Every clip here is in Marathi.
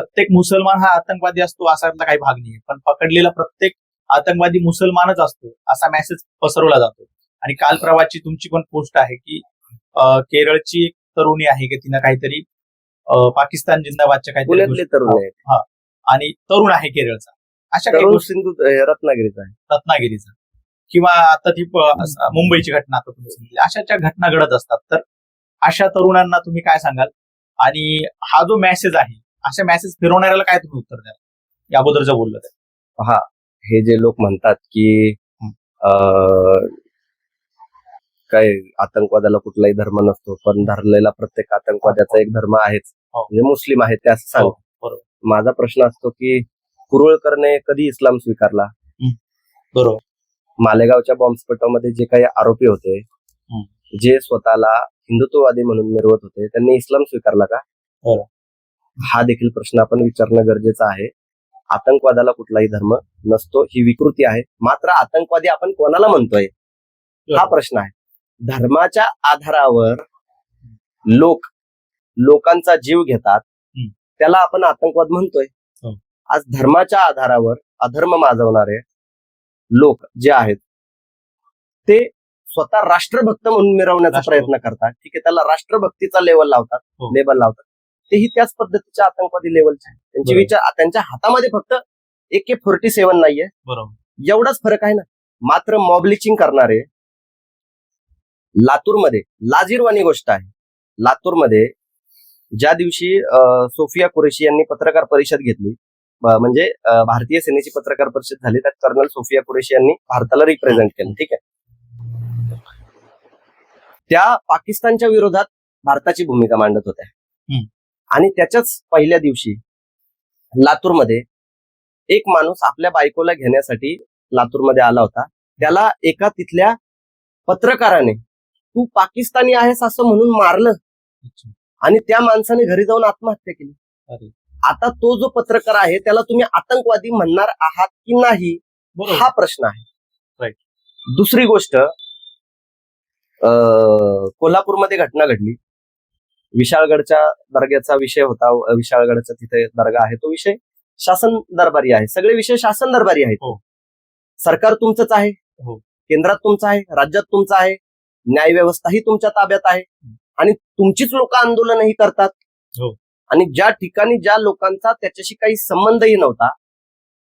प्रत्येक मुसलमान हा आतंकवादी असतो असातला काही भाग नाही पण पकडलेला प्रत्येक आतंकवादी मुसलमानच असतो असा मेसेज पसरवला जातो. आणि काल प्रवाची तुमची पण पोस्ट आहे की केरळची एक तरुणी आहे की तिनं काहीतरी पाकिस्तान जिंदाबादच्या काहीतरी तरुण आहेत आणि तरुण आहे केरळचा. अशा काही सिंधू रत्नागिरीचा आहे. रत्नागिरीचा. किंवा आता ती असं मुंबईची घटना आता तुम्ही सांगितली. अशा ज्या घटना घडत असतात तर अशा तरुणांना तुम्ही काय सांगाल? आणि हा जो मेसेज आहे अशा मेसेज फिरवणाऱ्याला काय तुम्ही उत्तर द्याल या अगोदर जे बोललं ते. हे जे लोक म्हणतात की अं, काय आतंकवादाला कुठलाही धर्म नसतो पण धरलेला प्रत्येक आतंकवाद्याचा एक धर्म आहेच हो. म्हणजे मुस्लिम आहे ते असं सांग हो, बरोबर. माझा प्रश्न असतो की कुरुळकरने कधी इस्लाम स्वीकारला बरोबर मालेगावच्या बॉम्बस्फोटामध्ये जे काही आरोपी होते जे स्वतःला हिंदुत्ववादी म्हणून मिरवत होते त्यांनी इस्लाम स्वीकारला का. हा हा देखील प्रश्न आपण विचारणं गरजेचं आहे आतंकवादाला कुठलाही धर्म नसतो ही विकृती आहे मात्र आतंकवादी आपण कोणाला म्हणतोय हा प्रश्न आहे धर्माच्या आधारावर लोक लोकांचा जीव घेतात. त्याला आपण आतंकवाद म्हणतोय हो. आज धर्माच्या आधारावर अधर्म माजवणारे लोक जे आहेत ते स्वतः राष्ट्रभक्त म्हणून मिरवण्याचा. प्रयत्न करतात ठीक आहे त्याला राष्ट्रभक्तीचा लेवल लावतात हो. लेबल लावतात तेही त्याच पद्धतीच्या आतंकवादी लेवलचे आहेत. त्यांचे. विचार त्यांच्या हातामध्ये फक्त ए के फोर्टी सेव्हन नाहीये. बरोबर. एवढाच फरक आहे ना. मात्र मॉब लिचिंग करणारे लातूरमध्ये लाजीरवाणी गोष्ट आहे. लातूरमध्ये ज्या दिवशी सोफिया कुरेशी यांनी पत्रकार परिषद घेतली म्हणजे भारतीय सेनेची पत्रकार परिषद झाली त्यात कर्नल सोफिया कुरेशी यांनी भारताला रिप्रेझेंट केलं. ठीक आहे? त्या पाकिस्तानच्या विरोधात भारताची भूमिका मांडत होत्या. आणि त्याच्याच पहिल्या दिवशी लातूरमध्ये एक माणूस आपल्या बायकोला घेण्यासाठी लातूरमध्ये आला होता त्याला एका तिथल्या पत्रकाराने तू पाकिस्तानी आहेस असं म्हणून मारलं. आणि त्या माणसाने घरी जाऊन आत्महत्या केली. आता तो जो पत्रकार आहे त्याला तुम्ही आतंकवादी म्हणणार आहात की नाही हा प्रश्न आहे. दुसरी गोष्ट अं, कोल्हापूरमध्ये घटना घडली विशाळगडच्या दर्ग्याचा विषय होता. विशाळगडचा तिथे दर्गा आहे. तो विषय शासन दरबारी आहे. सगळे विषय शासन दरबारी आहेत. हो. सरकार तुमचंच आहे. हो. केंद्रात तुमचं आहे. राज्यात तुमचं आहे. न्याय व्यवस्थाही तुमच्या ताब्यात आहे. आणि तुमचीच लोक आंदोलनही करतात. हो. आणि ज्या ठिकाणी ज्या लोकांचा त्याच्याशी काही संबंधही नव्हता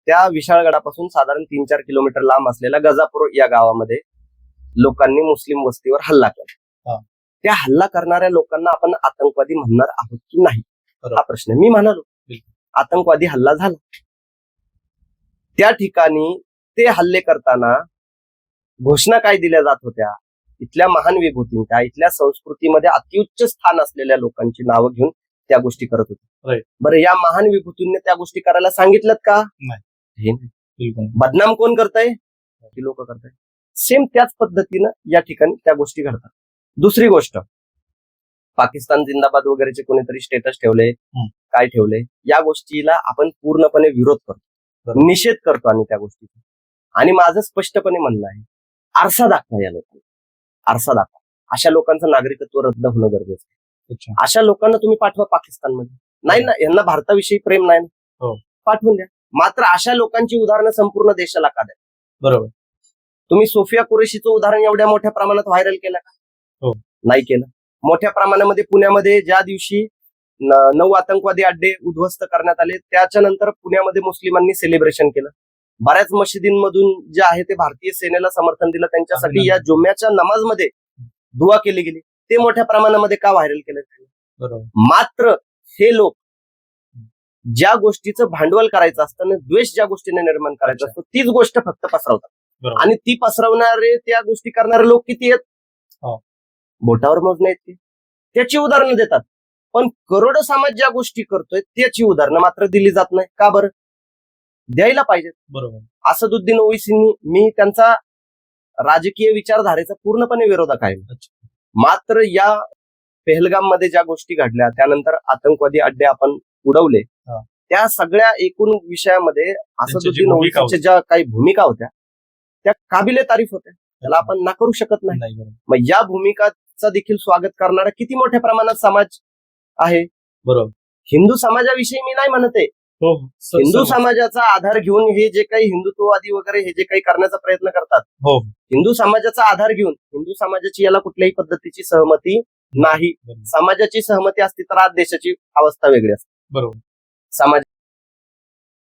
त्या विशाळगडापासून साधारण तीन चार किलोमीटर लांब असलेल्या गजापूर या गावामध्ये लोकांनी मुस्लिम वस्तीवर हल्ला केला. हा. त्या हल्ला करणाऱ्या लोकांना आपण आतंकवादी म्हणणार आहोत की नाही. हा प्रश्न. मी म्हणालो. आतंकवादी हल्ला झाला त्या ठिकाणी ते हल्ले करताना घोषणा काय दिल्या जात होत्या इथल्या महान विभूतींच्या इथल्या संस्कृतीमध्ये अतिउच्च स्थान असलेल्या लोकांची नावं घेऊन त्या गोष्टी करत होते Right. बरं या महान विभूतींनी त्या गोष्टी करायला सांगितल्यात का. हे बदनाम कोण करताय लोक करताय सेम त्याच पद्धतीनं या ठिकाणी त्या गोष्टी घडतात दुसरी गोष्ट. पाकिस्तान जिंदाबाद वगैरेचे कोणीतरी स्टेटस ठेवले. काय ठेवले या गोष्टीला आपण पूर्णपणे विरोध करतो. निषेध करतो आम्ही त्या गोष्टीचा. आणि माझं स्पष्टपणे म्हणणं आहे आरसा दाखवा या लोकांना. आरसा दाखवा. अशा लोकांचं नागरिकत्व रद्द होणं गरजेचं आहे. अशा लोकांना तुम्ही पाठवा पाकिस्तानमध्ये. नाही ना यांना भारताविषयी प्रेम नाही ना. हो. पाठवून द्या. मात्र अशा लोकांची उदाहरणं संपूर्ण देशाला का द्या बरोबर. तुम्ही सोफिया कुरेशीचं उदाहरण एवढ्या मोठ्या प्रमाणात व्हायरल केलं का. नाही केलं. मोठ्या प्रमाणामध्ये पुण्यामध्ये ज्या दिवशी नऊ आतंकवादी अड्डे उद्ध्वस्त करण्यात आले त्याच्यानंतर पुण्यामध्ये मुस्लिमांनी सेलिब्रेशन केलं. बऱ्याच मशिदींमधून जे आहे ते भारतीय सेनेला समर्थन दिलं. त्यांच्यासाठी या जुम्याच्या नमाजमध्ये दुआ केली गेली. ते मोठ्या प्रमाणामध्ये का व्हायरल केलं? मात्र हे लोक ज्या गोष्टीचं भांडवल करायचं असतं आणि द्वेष ज्या गोष्टीने निर्माण करायचं असतं तीच गोष्ट फक्त पसरवतात. आणि ती पसरवणारे त्या गोष्टी करणारे लोक किती आहेत? हो. बोटावर मोजणे आहेत ते. त्याची उदाहरणं देतात. पण करोडो समाज ज्या गोष्टी करतोय त्याची उदाहरणं मात्र दिली जात नाही. का बरं? द्यायला पाहिजेत. बरोबर. असदुद्दीन ओवैसींनी मी त्यांचा राजकीय विचारधारेचा पूर्णपणे विरोधक आहे. मात्र या पेहलगाममध्ये ज्या गोष्टी घडल्या त्यानंतर आतंकवादी अड्डे आपण उडवले. त्या सगळ्या एकूण विषयामध्ये असदुद्दीन भूमिका ओवैसीच्या ज्या काही भूमिका होत्या त्या काबिले तारीफ होत्या. त्याला आपण नाकारू शकत नाही. मग या भूमिकाचा देखील स्वागत करणारा किती मोठ्या प्रमाणात समाज आहे? बरोबर. हिंदू समाजाविषयी मी नाही म्हणत आहे. हो हो. हिंदू. समाजाचा आधार घेऊन हे जे काही हिंदुत्ववादी वगैरे हे जे काही करण्याचा प्रयत्न करतात हो. हिंदू समाजाचा आधार घेऊन हिंदू समाजाची याला कुठल्याही पद्धतीची सहमती नाही. समाजाची सहमती असती तर आज देशाची अवस्था वेगळी असते. बरोबर. समाज